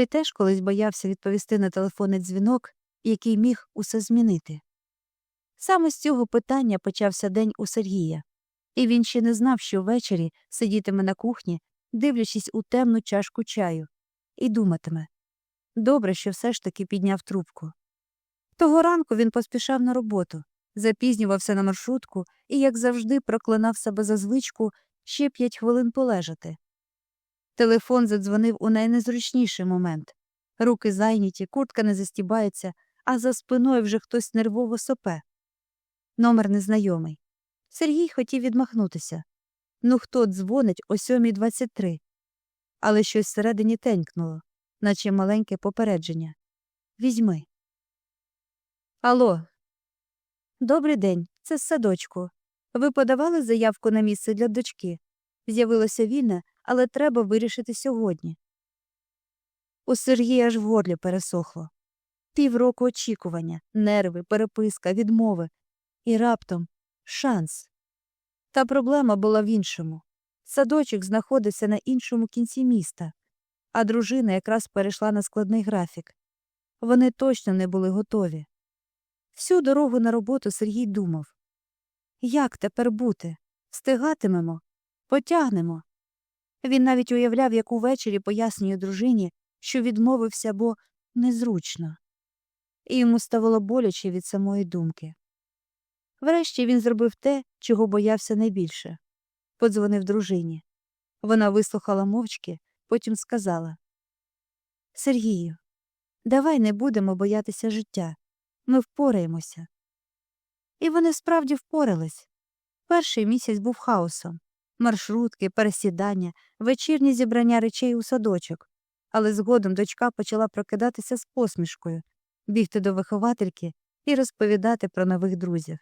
Ти теж колись боявся відповісти на телефонний дзвінок, який міг усе змінити. Саме з цього питання почався день у Сергія, і він ще не знав, що ввечері сидітиме на кухні, дивлячись у темну чашку чаю, і думатиме добре, що все ж таки підняв трубку. Того ранку він поспішав на роботу, запізнювався на маршрутку і, як завжди, проклинав себе за звичку ще п'ять хвилин полежати. Телефон задзвонив у найнезручніший момент. Руки зайняті, куртка не застібається, а за спиною вже хтось нервово сопе. Номер незнайомий. Сергій хотів відмахнутися. Ну хто дзвонить о 7.23? Але щось всередині тенькнуло, наче маленьке попередження. Візьми. Алло. Добрий день. Це садочку. Ви подавали заявку на місце для дочки? З'явилося вільне, але треба вирішити сьогодні. У Сергія аж в горлі пересохло. Півроку очікування, нерви, переписка, відмови. І раптом шанс. Та проблема була в іншому. Садочок знаходився на іншому кінці міста, а дружина якраз перейшла на складний графік. Вони точно не були готові. Всю дорогу на роботу Сергій думав як тепер бути? Встигатимемо? Потягнемо. Він навіть уявляв, як увечері пояснює дружині, що відмовився, бо незручно, і йому ставало боляче від самої думки. Врешті він зробив те, чого боявся найбільше подзвонив дружині. Вона вислухала мовчки, потім сказала Сергію, давай не будемо боятися життя. Ми впораємося. І вони справді впорались. Перший місяць був хаосом маршрутки, пересідання, вечірні зібрання речей у садочок. Але згодом дочка почала прокидатися з посмішкою, бігти до виховательки і розповідати про нових друзів.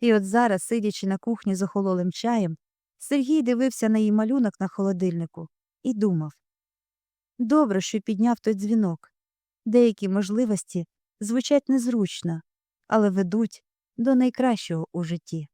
І от зараз, сидячи на кухні з охололим чаєм, Сергій дивився на її малюнок на холодильнику і думав добре, що підняв той дзвінок. Деякі можливості звучать незручно, але ведуть до найкращого у житті.